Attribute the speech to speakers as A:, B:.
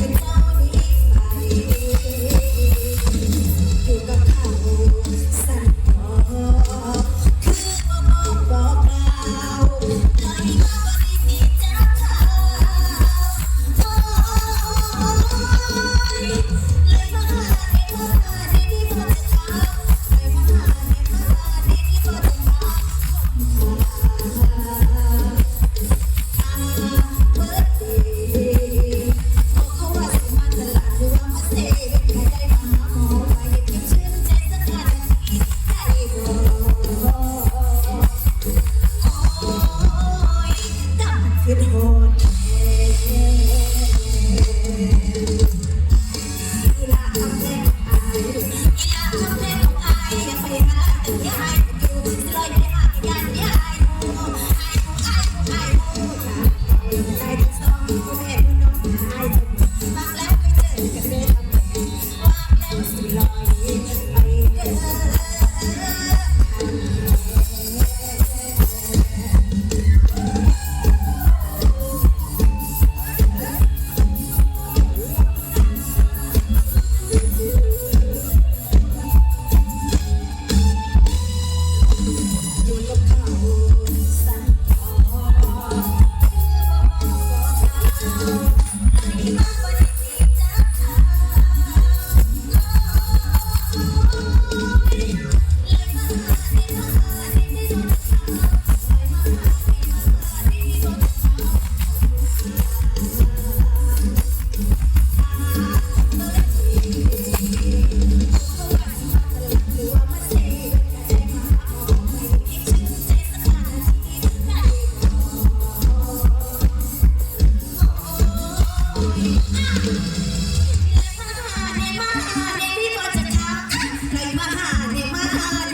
A: Everybody. ใครมาหาในมาหาในพี่ก็จะทักใครมาหาในมาหา